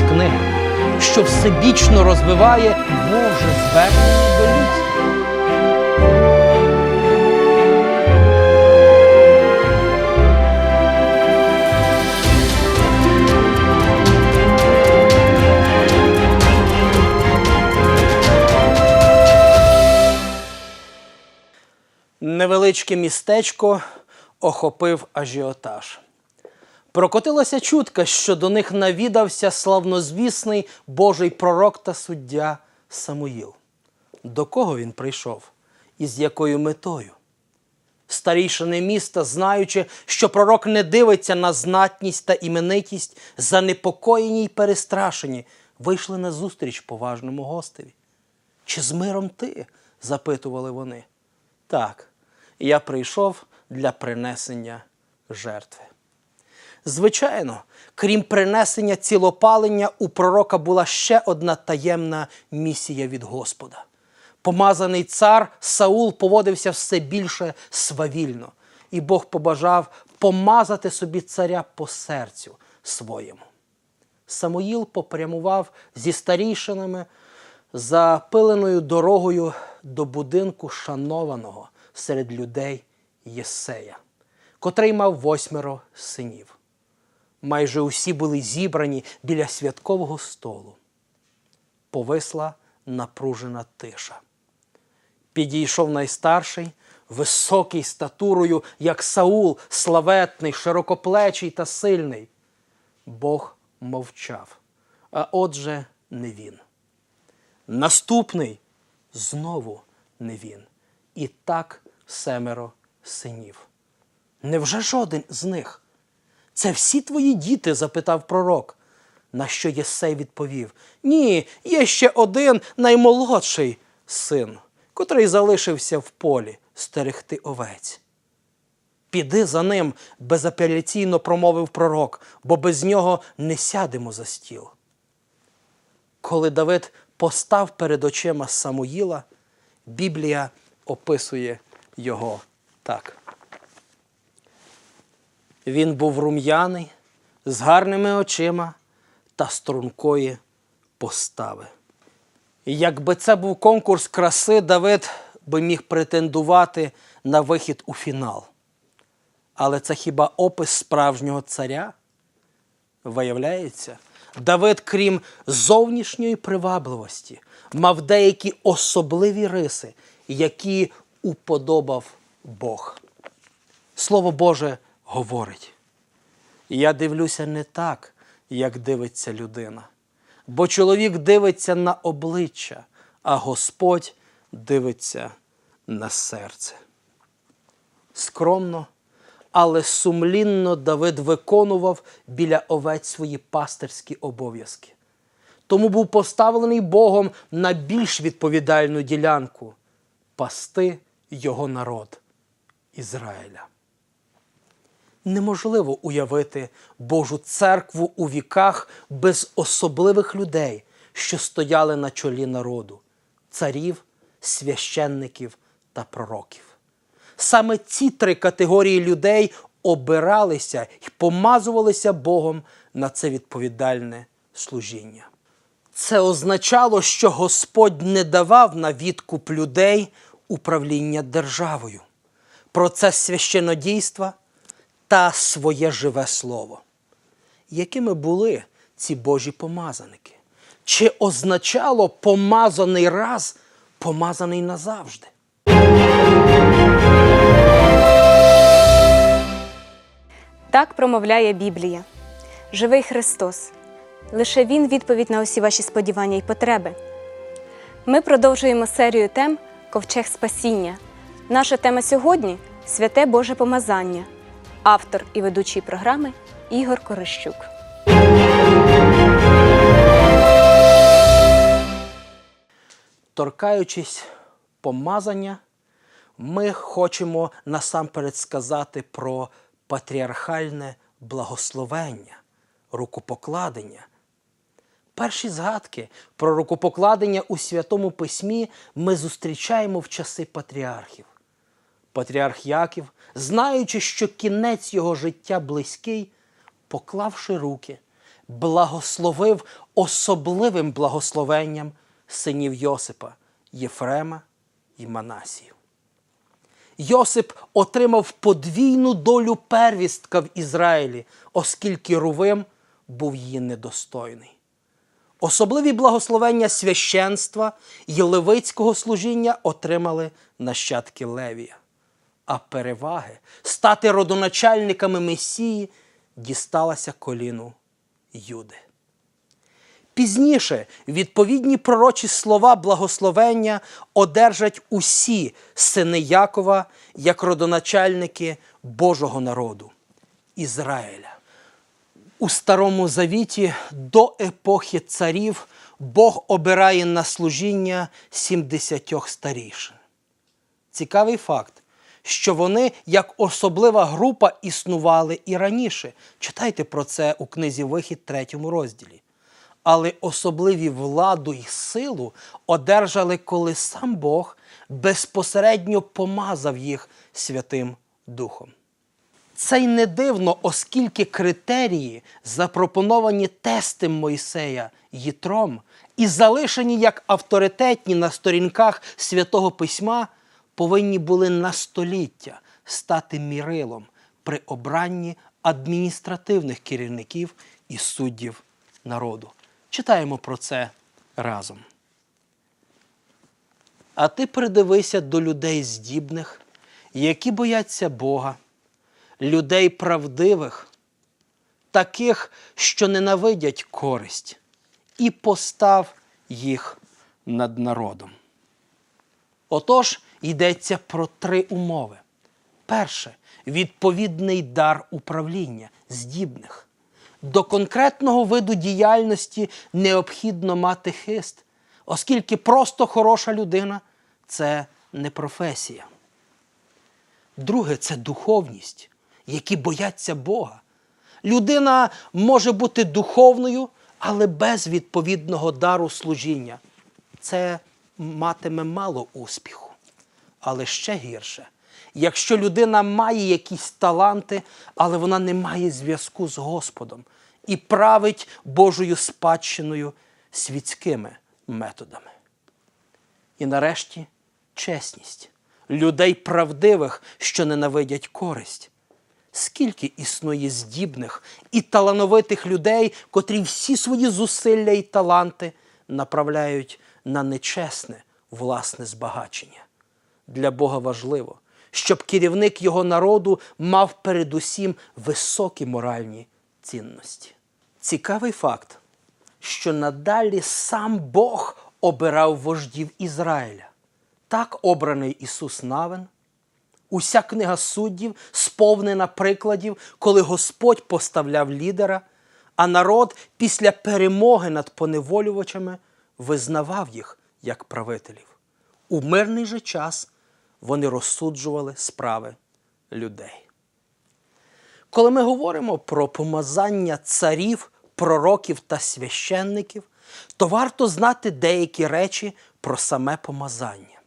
з книги, що всебічно розвиває Боже звернення до людства. Невеличке містечко охопив ажіотаж. Прокотилася чутка, що до них навідався славнозвісний Божий пророк та суддя Самуїл. До кого він прийшов і з якою метою? Старішини міста, знаючи, що пророк не дивиться на знатність та іменитість, занепокоєні й перестрашені, вийшли на зустріч поважному гостеві. Чи з миром ти? запитували вони. Так, я прийшов для принесення жертви. Звичайно, крім принесення цілопалення, у пророка була ще одна таємна місія від Господа. Помазаний цар Саул поводився все більше свавільно, і Бог побажав помазати собі царя по серцю своєму. Самуїл попрямував зі старійшинами запиленою дорогою до будинку шанованого серед людей Єсея, котрий мав восьмеро синів. Майже усі були зібрані біля святкового столу. Повисла напружена тиша. Підійшов найстарший, високий статурою, як Саул, славетний, широкоплечий та сильний. Бог мовчав, а отже, не він. Наступний знову не він. І так семеро синів. Невже жоден з них? Це всі твої діти? запитав пророк. На що Єсей відповів: Ні, є ще один наймолодший син, котрий залишився в полі стерегти овець. Піди за ним, безапеляційно промовив пророк, бо без нього не сядемо за стіл. Коли Давид постав перед очима Самуїла, Біблія описує його так. Він був рум'яний, з гарними очима та стрункої постави. Якби це був конкурс краси, Давид би міг претендувати на вихід у фінал. Але це хіба опис справжнього царя? Виявляється, Давид, крім зовнішньої привабливості, мав деякі особливі риси, які уподобав Бог. Слово Боже говорить. Я дивлюся не так, як дивиться людина. Бо чоловік дивиться на обличчя, а Господь дивиться на серце. Скромно, але сумлінно Давид виконував біля овець свої пастирські обов'язки. Тому був поставлений Богом на більш відповідальну ділянку пасти його народ Ізраїля. Неможливо уявити Божу церкву у віках без особливих людей, що стояли на чолі народу царів, священників та пророків. Саме ці три категорії людей обиралися і помазувалися Богом на це відповідальне служіння. Це означало, що Господь не давав на відкуп людей управління державою, процес священодійства та своє живе слово. Якими були ці Божі помазаники? Чи означало помазаний раз, помазаний назавжди? Так промовляє Біблія. Живий Христос. Лише Він відповідь на усі ваші сподівання і потреби. Ми продовжуємо серію тем Ковчег Спасіння. Наша тема сьогодні святе Боже помазання. Автор і ведучий програми Ігор Корищук. Торкаючись помазання, ми хочемо насамперед сказати про патріархальне благословення, рукопокладення. Перші згадки про рукопокладення у Святому Письмі ми зустрічаємо в часи патріархів. Патріарх Яків, знаючи, що кінець його життя близький, поклавши руки, благословив особливим благословенням синів Йосипа Єфрема і Манасію. Йосип отримав подвійну долю первістка в Ізраїлі, оскільки Рувим був її недостойний. Особливі благословення священства і левицького служіння отримали нащадки Левія, а переваги стати родоначальниками Месії дісталася коліну Юди. Пізніше відповідні пророчі слова благословення одержать усі сини Якова як родоначальники Божого народу Ізраїля. У Старому Завіті до епохи царів Бог обирає на служіння 70 старішин. Цікавий факт, що вони як особлива група існували і раніше. Читайте про це у книзі Вихід, третьому розділі. Але особливі владу і силу одержали, коли сам Бог безпосередньо помазав їх Святим Духом. Це й не дивно, оскільки критерії, запропоновані тестем Мойсея Єтром і залишені як авторитетні на сторінках святого письма, повинні були на століття стати мірилом при обранні адміністративних керівників і суддів народу. Читаємо про це разом. А ти придивися до людей здібних, які бояться Бога, людей правдивих, таких, що ненавидять користь, і постав їх над народом. Отож, йдеться про три умови. Перше відповідний дар управління здібних. До конкретного виду діяльності необхідно мати хист, оскільки просто хороша людина це не професія. Друге це духовність, які бояться Бога. Людина може бути духовною, але без відповідного дару служіння. Це матиме мало успіху. Але ще гірше, якщо людина має якісь таланти, але вона не має зв'язку з Господом і править Божою спадщиною світськими методами. І нарешті чесність людей правдивих, що ненавидять користь. Скільки існує здібних і талановитих людей, котрі всі свої зусилля і таланти направляють на нечесне власне збагачення. Для Бога важливо, щоб керівник його народу мав передусім високі моральні цінності. Цікавий факт, що надалі сам Бог обирав вождів Ізраїля. Так обраний Ісус Навин, Уся книга суддів сповнена прикладів, коли Господь поставляв лідера, а народ після перемоги над поневолювачами визнавав їх як правителів. У мирний же час вони розсуджували справи людей. Коли ми говоримо про помазання царів, пророків та священників, то варто знати деякі речі про саме помазання.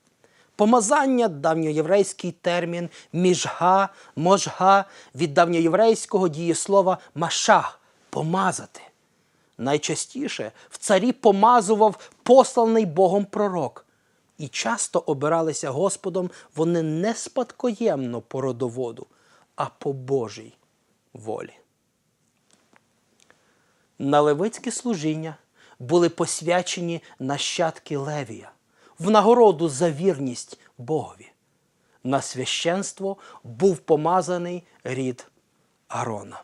Помазання давньоєврейський термін міжга, можга від давньоєврейського дієслова машах помазати. Найчастіше в царі помазував посланий Богом пророк, і часто обиралися Господом вони не спадкоємно по родоводу, а по Божій волі. На левицьке служіння були посвячені нащадки Левія в нагороду за вірність Богові. На священство був помазаний рід Арона.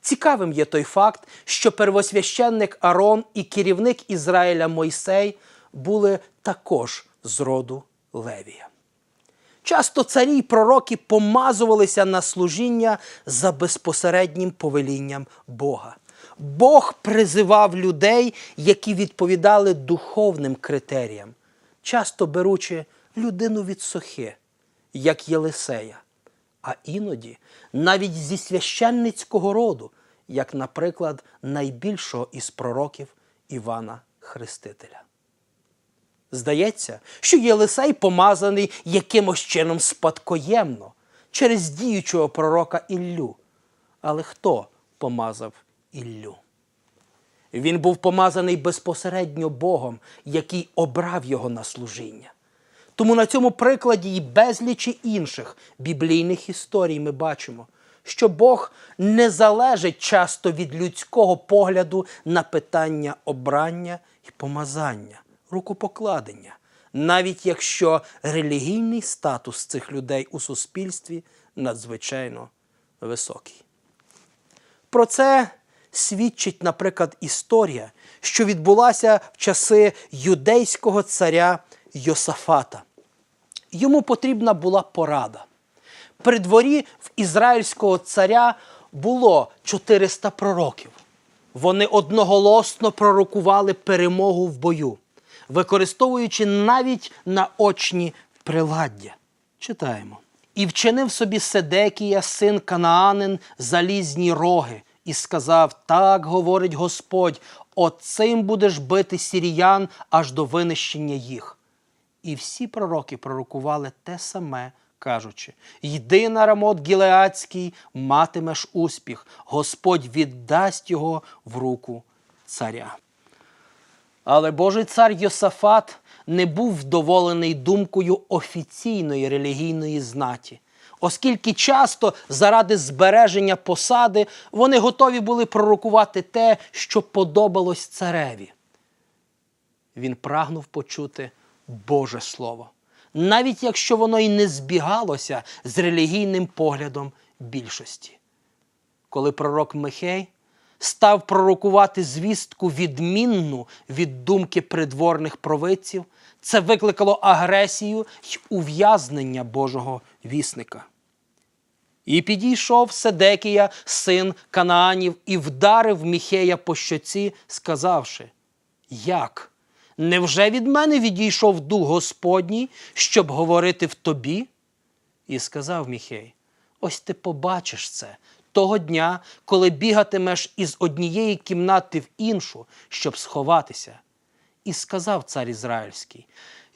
Цікавим є той факт, що первосвященник Арон і керівник Ізраїля Мойсей були також з роду Левія. Часто царі й пророки помазувалися на служіння за безпосереднім повелінням Бога. Бог призивав людей, які відповідали духовним критеріям, часто беручи людину від сохи, як Єлисея, а іноді навіть зі священницького роду, як, наприклад, найбільшого із пророків Івана Хрестителя. Здається, що Єлисей помазаний якимось чином спадкоємно через діючого пророка Іллю. Але хто помазав Іллю? Він був помазаний безпосередньо Богом, який обрав його на служіння. Тому на цьому прикладі і безлічі інших біблійних історій ми бачимо, що Бог не залежить часто від людського погляду на питання обрання і помазання, рукопокладення, навіть якщо релігійний статус цих людей у суспільстві надзвичайно високий. Про це свідчить, наприклад, історія, що відбулася в часи юдейського царя Йосафата. Йому потрібна була порада. При дворі в ізраїльського царя було 400 пророків. Вони одноголосно пророкували перемогу в бою, використовуючи навіть наочні приладдя. Читаємо. І вчинив собі Седекія, син Канаанин, залізні роги, і сказав: Так говорить Господь, оцим будеш бити сіріян аж до винищення їх. І всі пророки пророкували те саме, кажучи: Йди на рамот Гілеацький, матимеш успіх, Господь віддасть його в руку царя. Але Божий цар Йосафат не був вдоволений думкою офіційної релігійної знаті, оскільки часто заради збереження посади вони готові були пророкувати те, що подобалось цареві. Він прагнув почути Боже Слово, навіть якщо воно й не збігалося з релігійним поглядом більшості. Коли пророк Михей став пророкувати звістку відмінну від думки придворних провидців, це викликало агресію й ув'язнення Божого вісника. І підійшов Седекія, син Канаанів, і вдарив Міхея по щоці, сказавши: Як? Невже від мене відійшов дух Господній, щоб говорити в тобі? І сказав Міхей: Ось ти побачиш це того дня, коли бігатимеш із однієї кімнати в іншу, щоб сховатися. І сказав цар Ізраїльський: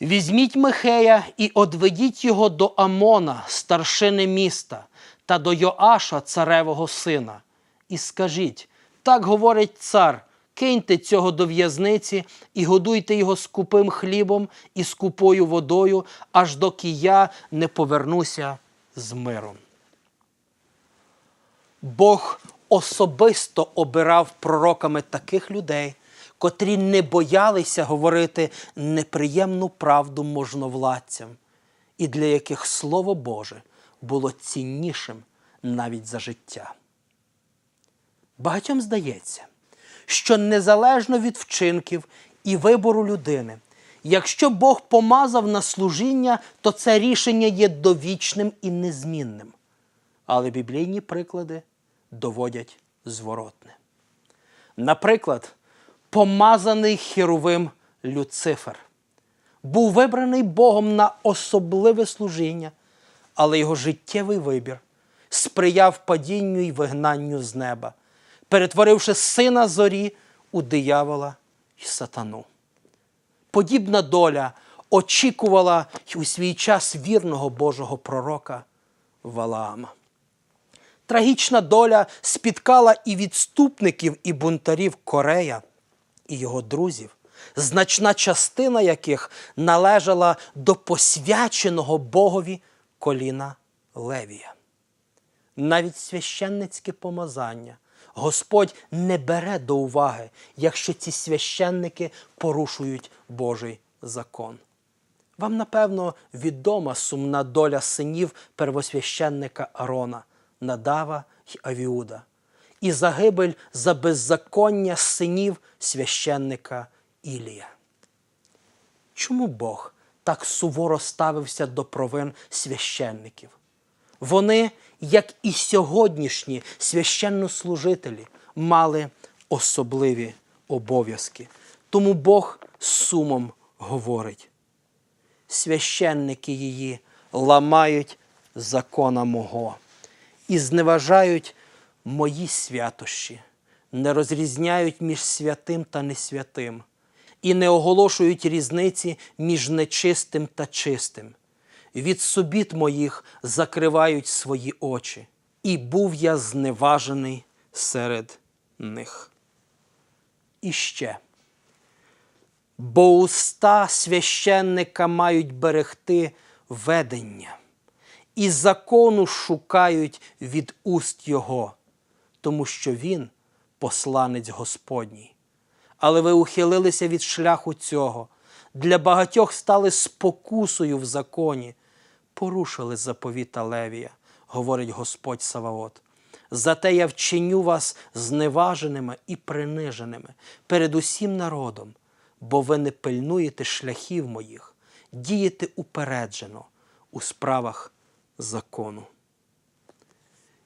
Візьміть Михея і одведіть його до Амона, старшини міста, та до Йоаша, царевого сина, і скажіть: так говорить цар. Киньте цього до в'язниці і годуйте його скупим хлібом і скупою водою, аж доки я не повернуся з миром. Бог особисто обирав пророками таких людей, котрі не боялися говорити неприємну правду можновладцям, і для яких Слово Боже було ціннішим навіть за життя. Багатьом здається, що незалежно від вчинків і вибору людини, якщо Бог помазав на служіння, то це рішення є довічним і незмінним. Але біблійні приклади доводять зворотне. Наприклад, помазаний херовим Люцифер був вибраний Богом на особливе служіння, але його життєвий вибір сприяв падінню і вигнанню з неба, перетворивши сина зорі у диявола й сатану. Подібна доля очікувала й у свій час вірного Божого пророка Валаама. Трагічна доля спіткала і відступників, і бунтарів Корея і його друзів, значна частина яких належала до посвяченого Богові коліна Левія. Навіть священницьке помазання Господь не бере до уваги, якщо ці священники порушують Божий закон. Вам, напевно, відома сумна доля синів первосвященника Арона, Надава й Авіуда, і загибель за беззаконня синів священника Ілія. Чому Бог так суворо ставився до провин священників? Вони, як і сьогоднішні священнослужителі, мали особливі обов'язки. Тому Бог з сумом говорить: священники її ламають закона мого і зневажають мої святощі, не розрізняють між святим та несвятим, і не оголошують різниці між нечистим та чистим. Від субіт моїх закривають свої очі, і був я зневажений серед них. І ще. Бо уста священника мають берегти ведення, і закону шукають від уст Його, тому що Він посланець Господній. Але ви ухилилися від шляху цього, для багатьох стали спокусою в законі, порушили заповіта Левія, говорить Господь Саваот. Зате я вчиню вас зневаженими і приниженими перед усім народом, бо ви не пильнуєте шляхів моїх, дієте упереджено у справах закону.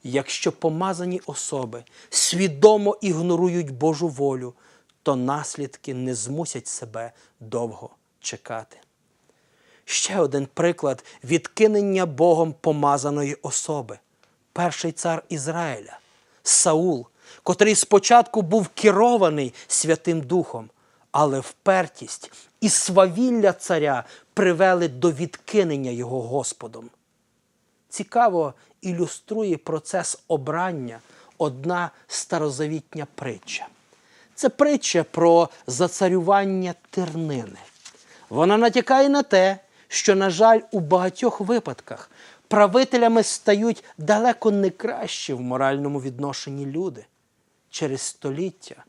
Якщо помазані особи свідомо ігнорують Божу волю, то наслідки не змусять себе довго чекати. Ще один приклад відкинення Богом помазаної особи. Перший цар Ізраїля Саул, котрий спочатку був керований Святим Духом, але впертість і свавілля царя привели до відкинення його Господом. Цікаво ілюструє процес обрання одна старозавітня притча. Це притча про зацарювання тернини. Вона натякає на те, що, на жаль, у багатьох випадках правителями стають далеко не кращі в моральному відношенні люди. Через століття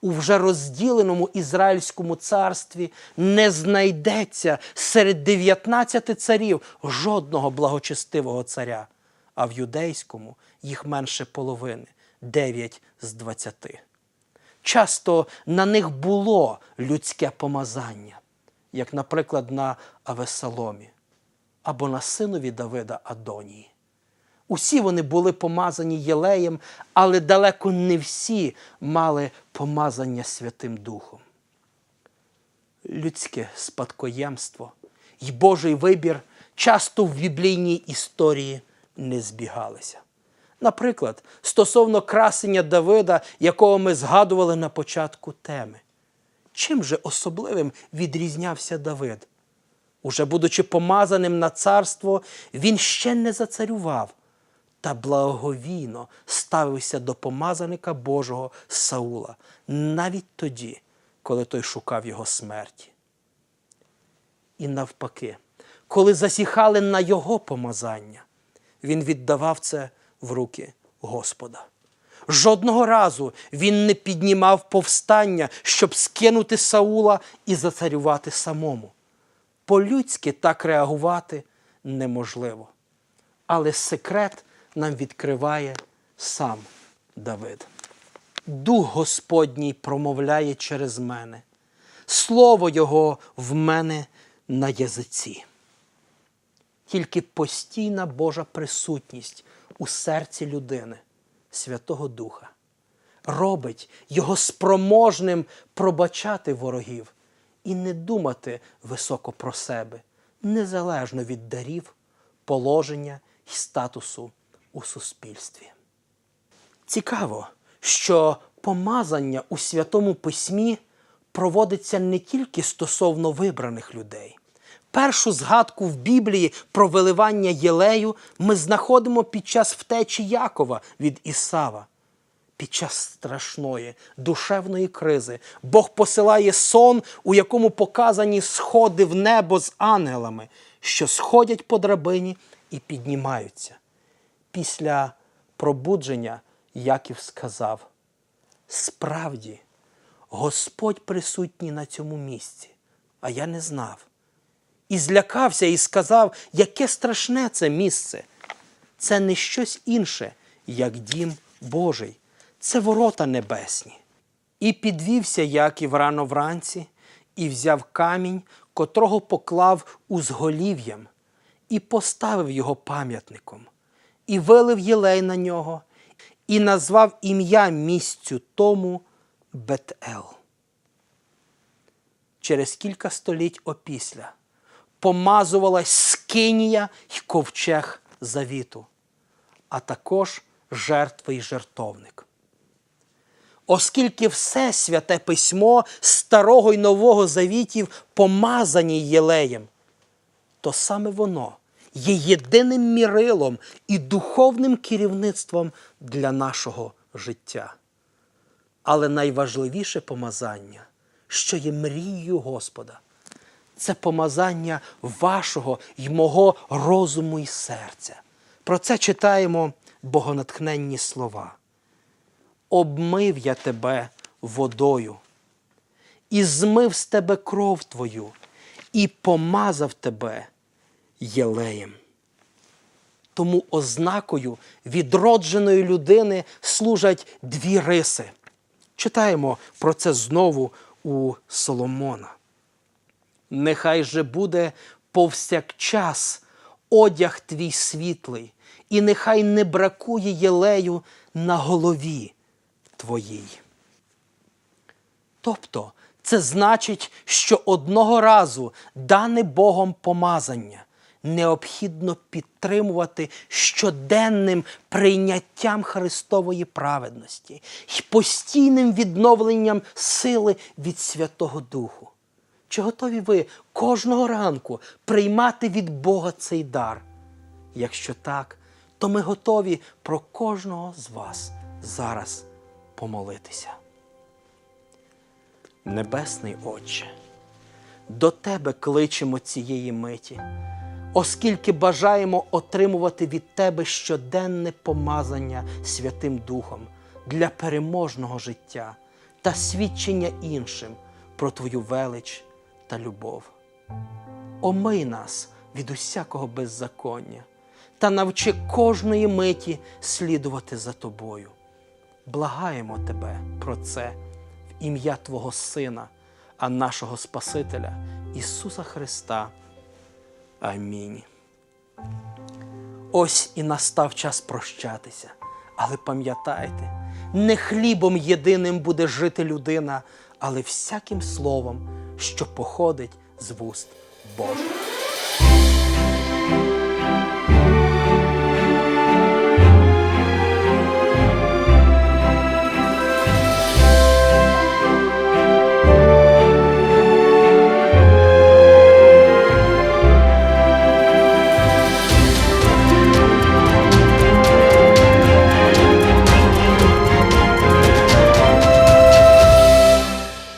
у вже розділеному Ізраїльському царстві не знайдеться серед 19 царів жодного благочестивого царя, а в юдейському їх менше половини 9 з 20. Часто на них було людське помазання, як, наприклад, на Авесаломі або на синові Давида Адонії. Усі вони були помазані Єлеєм, але далеко не всі мали помазання Святим Духом. Людське спадкоємство і Божий вибір часто в біблійній історії не збігалися. Наприклад, стосовно красення Давида, якого ми згадували на початку теми. Чим же особливим відрізнявся Давид? Уже будучи помазаним на царство, він ще не зацарював та благовійно ставився до помазаника Божого Саула навіть тоді, коли той шукав його смерті. І навпаки, коли засіхали на його помазання, він віддавав це в руки Господа. Жодного разу він не піднімав повстання, щоб скинути Саула і зацарювати самому. По-людськи так реагувати неможливо. Але секрет нам відкриває сам Давид. Дух Господній промовляє через мене, слово Його в мене на язиці. Тільки постійна Божа присутність у серці людини, Святого Духа, робить його спроможним пробачати ворогів і не думати високо про себе, незалежно від дарів, положення і статусу у суспільстві. Цікаво, що помазання у Святому Письмі проводиться не тільки стосовно вибраних людей. Першу згадку в Біблії про виливання Єлею ми знаходимо під час втечі Якова від Ісава. Під час страшної душевної кризи Бог посилає сон, у якому показані сходи в небо з ангелами, що сходять по драбині і піднімаються. Після пробудження Яків сказав: Справді, Господь присутній на цьому місці, а я не знав. І злякався і сказав, яке страшне це місце. Це не щось інше, як дім Божий, це ворота небесні. І підвівся Яків рано вранці, і взяв камінь, котрого поклав узголів'ям, і поставив його пам'ятником, і вилив єлей на нього, і назвав ім'я місцю тому Бетел. Через кілька століть опісля помазувалась скинія й ковчег завіту, а також жертви й жертовник. Оскільки все святе письмо старого й нового завітів помазані єлеєм, то саме воно є єдиним мірилом і духовним керівництвом для нашого життя. Але найважливіше помазання, що є мрією Господа, це помазання вашого й мого розуму і серця. Про це читаємо богонатхненні слова. Обмив я тебе водою, і змив з тебе кров твою, і помазав тебе єлеєм. Тому ознакою відродженої людини служать дві риси. Читаємо про це знову у Соломона. Нехай же буде повсякчас одяг твій світлий, і нехай не бракує єлею на голові твоїй. Тобто, це значить, що одного разу дане Богом помазання необхідно підтримувати щоденним прийняттям Христової праведності і постійним відновленням сили від Святого Духу. Чи готові ви кожного ранку приймати від Бога цей дар? Якщо так, то ми готові про кожного з вас зараз помолитися. Небесний Отче, до Тебе кличемо цієї миті, оскільки бажаємо отримувати від Тебе щоденне помазання Святим Духом для переможного життя та свідчення іншим про Твою велич та любов. Омий нас від усякого беззаконня та навчи кожної миті слідувати за Тобою. Благаємо Тебе про це в ім'я Твого Сина, а нашого Спасителя Ісуса Христа. Амінь. Ось і настав час прощатися. Але пам'ятайте, не хлібом єдиним буде жити людина, але всяким словом, що походить з вуст Божих.